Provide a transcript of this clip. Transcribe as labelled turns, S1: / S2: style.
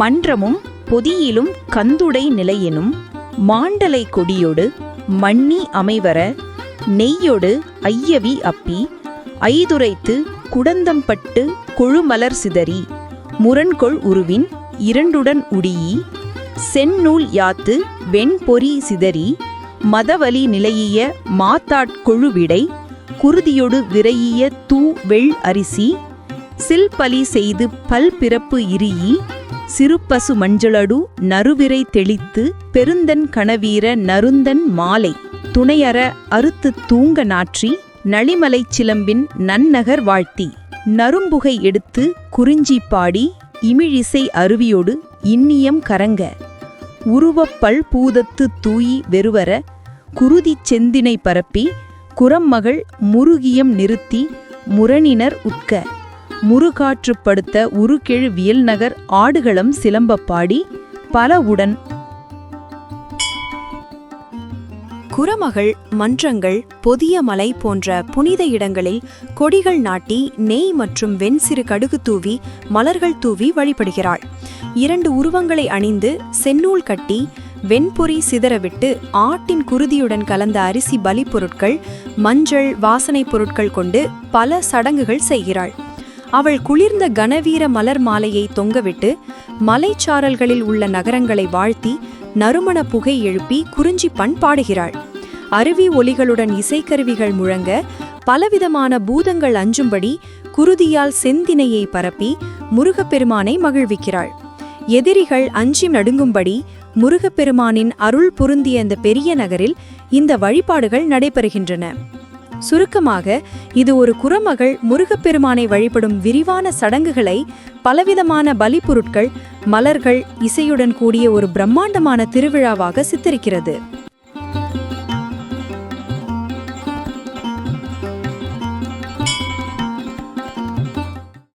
S1: மன்றமும் பொதியிலும் கந்துடை நிலையினும் மாண்டலை கொடியொடு மண்ணி அமைவர நெய்யொடு ஐயவி அப்பி ஐதுரைத்து குடந்தம்பட்டு கொழுமலர் சிதறி முரண்கொள் உருவின் இரண்டுடன் உடியி செந்நூல் யாத்து வெண்பொறி சிதறி மதவலி நிலையிய மாத்தாட்கொழுவிடை குருதியொடு விரையிய தூ வெள் அரிசி சில்பலி செய்து பல் பிறப்பு இரியி சிறுபசு மஞ்சளடு நறுவிரை தெளித்து பெருந்தன் கணவீர நருந்தன் மாலை துணையற அறுத்து தூங்க நாற்றி நளிமலைச் சிலம்பின் நன்னகர் வாழ்த்தி. நரும்புகை எடுத்து குறிஞ்சி பாடி இமிழிசை அருவியோடு இன்னியம் கரங்க. உருவப் பல்பூதத்து தூயி வெறுவர குருதி செந்தினை பரப்பி குரம்மகள் முருகியம் நிறுத்தி முரணினர் உட்க. முருகாற்றுப்படுத்த உருகெழு வியல்நகர் ஆடுகளம் சிலம்ப பாடி பல உடன்
S2: குரமகள் மன்றங்கள் பொதிய மலை போன்ற புனித இடங்களில் கொடிகள் நாட்டி நெய் மற்றும் வெண்சிறு கடுகு தூவி மலர்கள் தூவி வழிபடுகிறாள். இரண்டு உருவங்களை அணிந்து செந்நூல் கட்டி வெண்பொறி சிதறவிட்டு ஆட்டின் குருதியுடன் கலந்த அரிசி பலி பொருட்கள் மஞ்சள் வாசனைப் பொருட்கள் கொண்டு பல சடங்குகள் செய்கிறாள். அவள் குளிர்ந்த கனவீர மலர் மாலையை தொங்கவிட்டு மலைச்சாரல்களில் உள்ள நகரங்களை வாழ்த்தி நறுமண புகை எழுப்பி குறிஞ்சி பண் பாடுகிறாள். அருவி ஒலிகளுடன் இசைக்கருவிகள் முழங்க பலவிதமான பூதங்கள் அஞ்சும்படி குருதியால் செந்தினையை பரப்பி முருகப்பெருமானை மகிழ்விக்கிறாள். எதிரிகள் அஞ்சி நடுங்கும்படி முருகப்பெருமானின் அருள் பொருந்திய இந்த பெரிய நகரில் இந்த வழிபாடுகள் நடைபெறுகின்றன. சுருக்கமாக இது ஒரு குரமகள் முருகப்பெருமானை வழிபடும் விரிவான சடங்குகளை பலவிதமான பலி பொருட்கள் மலர்கள் இசையுடன் கூடிய ஒரு பிரம்மாண்டமான திருவிழாவாக சித்தரிக்கிறது.